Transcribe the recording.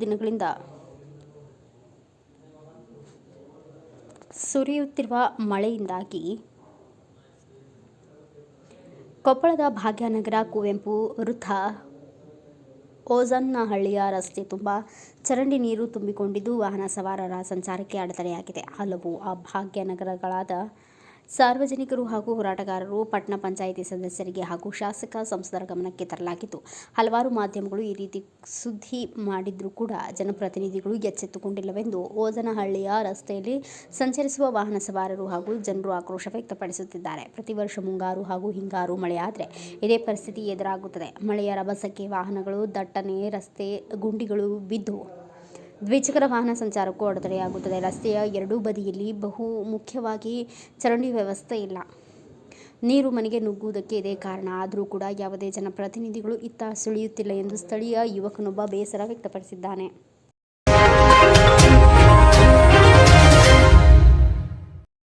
ದಿನಗಳಿಂದ ಸುರಿಯುತ್ತಿರುವ ಮಳೆಯಿಂದಾಗಿ ಕೊಪ್ಪಳದ ಭಾಗ್ಯನಗರ, ಕುವೆಂಪು ವೃತ್ತ ಓಜನ್ನಹಳ್ಳಿಯ ರಸ್ತೆ ತುಂಬ ಚರಂಡಿ ನೀರು ತುಂಬಿಕೊಂಡಿದ್ದು ವಾಹನ ಸವಾರರ ಸಂಚಾರಕ್ಕೆ ಅಡೆತಡೆಯಾಗಿದೆ. ಹಲವು ಆ ಭಾಗ್ಯನಗರಗಳಾದ ಸಾರ್ವಜನಿಕರು ಹಾಗೂ ಹೋರಾಟಗಾರರು ಪಟ್ಟಣ ಪಂಚಾಯಿತಿ ಸದಸ್ಯರಿಗೆ ಹಾಗೂ ಶಾಸಕ ಸಂಸದರ ಗಮನಕ್ಕೆ ತರಲಾಗಿತ್ತು. ಹಲವಾರು ಮಾಧ್ಯಮಗಳು ಈ ರೀತಿ ಸುದ್ದಿ ಮಾಡಿದ್ರೂ ಕೂಡ ಜನಪ್ರತಿನಿಧಿಗಳು ಎಚ್ಚೆತ್ತುಕೊಂಡಿಲ್ಲವೆಂದು ಓಜನಹಳ್ಳಿಯ ರಸ್ತೆಯಲ್ಲಿ ಸಂಚರಿಸುವ ವಾಹನ ಸವಾರರು ಹಾಗೂ ಜನರು ಆಕ್ರೋಶ ವ್ಯಕ್ತಪಡಿಸುತ್ತಿದ್ದಾರೆ. ಪ್ರತಿ ವರ್ಷ ಮುಂಗಾರು ಹಾಗೂ ಹಿಂಗಾರು ಮಳೆಯಾದರೆ ಇದೇ ಪರಿಸ್ಥಿತಿ ಎದುರಾಗುತ್ತದೆ. ಮಳೆಯ ರಭಸಕ್ಕೆ ವಾಹನಗಳು, ದಟ್ಟಣೆ, ರಸ್ತೆ, ಗುಂಡಿಗಳು ಬಿದ್ದು ದ್ವಿಚಕ್ರ ವಾಹನ ಸಂಚಾರಕ್ಕೂ ಅಡೆತಡೆಯಾಗುತ್ತದೆ. ರಸ್ತೆಯ ಎರಡೂ ಬದಿಯಲ್ಲಿ ಬಹು ಮುಖ್ಯವಾಗಿ ಚರಂಡಿ ವ್ಯವಸ್ಥೆ ಇಲ್ಲ. ನೀರು ಮನೆಗೆ ನುಗ್ಗುವುದಕ್ಕೆ ಇದೇ ಕಾರಣ. ಆದರೂ ಕೂಡ ಯಾವುದೇ ಜನಪ್ರತಿನಿಧಿಗಳು ಇತ್ತ ಸುಳಿಯುತ್ತಿಲ್ಲ ಎಂದು ಸ್ಥಳೀಯ ಯುವಕನೊಬ್ಬ ಬೇಸರ ವ್ಯಕ್ತಪಡಿಸಿದ್ದಾನೆ.